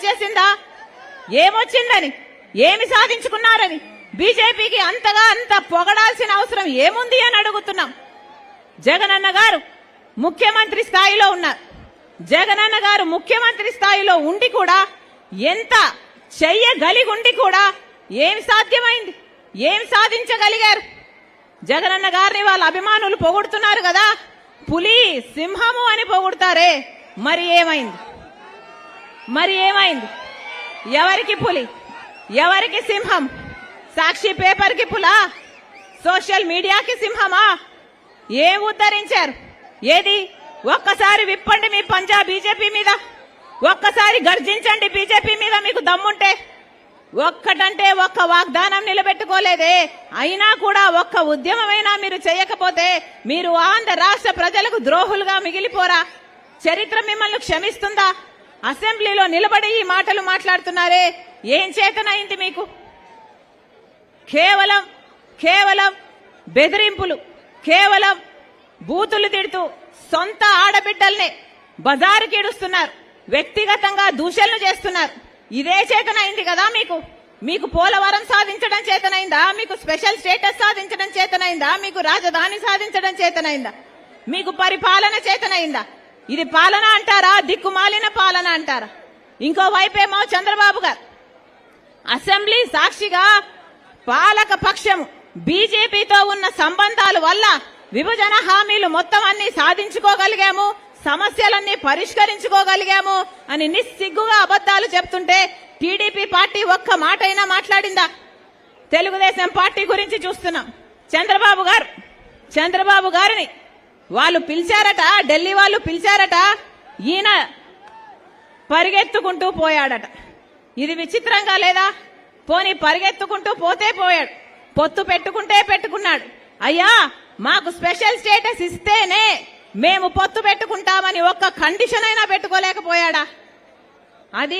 వచ్చేసిందా ఏమొచ్చిందని? ఏమి సాధించుకున్నారని? బీజేపీకి అంతగా అంత పొగడాల్సిన అవసరం ఏముంది అని అడుగుతున్నాం. జగనన్న గారు ముఖ్యమంత్రి స్థాయిలో ఉన్నారు. జగనన్న గారు ముఖ్యమంత్రి స్థాయిలో ఉండి కూడా ఎంత చెయ్యగలిగి ఉండి కూడా ఏమి సాధ్యమైంది? ఏమి సాధించగలిగారు? జగనన్న గారిని వాళ్ళ అభిమానులు పొగుడుతున్నారు కదా పులి సింహము అని పొగుడుతారే. మరి ఏమైంది? మరి ఏమైంది? ఎవరికి పులి? ఎవరికి సింహం? సాక్షి పేపర్కి పులా? సోషల్ మీడియాకి సింహమా? ఏం ఉద్ధరించారు? ఏది? ఒక్కసారి విప్పండి మీ పంజా బీజేపీ మీద. ఒక్కసారి గర్జించండి బీజేపీ మీద మీకు దమ్ముంటే. ఒక్కటంటే ఒక్క వాగ్దానం నిలబెట్టుకోలేదే. అయినా కూడా ఒక్క ఉద్యమమైనా మీరు చేయకపోతే మీరు ఆంధ్ర రాష్ట్ర ప్రజలకు ద్రోహులుగా మిగిలిపోరా? చరిత్ర మిమ్మల్ని క్షమిస్తుందా? అసెంబ్లీలో నిలబడి ఈ మాటలు మాట్లాడుతున్నారే? ఏం చేతనైంది మీకు? కేవలం కేవలం బెదిరింపులు కేవలం బూతులు తిడుతూ సొంత ఆడబిడ్డల్నే బజారుకి ఇడుస్తున్నారు వ్యక్తిగతంగా దూషణలు చేస్తున్నారు. ఇదే చేతనైంది కదా మీకు? మీకు పోలవరం సాధించడం చేతనైందా? మీకు స్పెషల్ స్టేటస్ సాధించడం చేతనైందా? మీకు రాజధాని సాధించడం చేతనైందా? మీకు పరిపాలన చేతనైందా? ఇది పాలన అంటారా? దిక్కుమాలిన పాలన అంటారా? ఇంకో వైపేమో చంద్రబాబు గారు. అసెంబ్లీ సాక్షిగా పాలక పక్షం బీజేపీతో ఉన్న సంబంధాల వల్ల విభజన హామీలు మొత్తం అన్ని సాధించుకోగలిగాము సమస్యలన్నీ పరిష్కరించుకోగలిగాము అని నిస్సిగ్గుగా అబద్ధాలు చెప్తుంటే టీడీపీ పార్టీ ఒక్క మాటైనా మాట్లాడిందా? తెలుగుదేశం పార్టీ గురించి చూస్తున్నాం. చంద్రబాబు గారు చంద్రబాబు గారిని వాళ్ళు పిలిచారట ఢిల్లీ వాళ్ళు పిలిచారట ఈయన పరిగెత్తుకుంటూ పోయాడట. ఇది విచిత్రంగా లేదా? పోని పరిగెత్తుకుంటూ పోతే పోయాడు. పొత్తు పెట్టుకుంటే పెట్టుకున్నాడు. అయ్యా మాకు స్పెషల్ స్టేటస్ ఇస్తేనే మేము పొత్తు పెట్టుకుంటామని ఒక్క కండిషన్ అయినా పెట్టుకోలేకపోయాడా? అది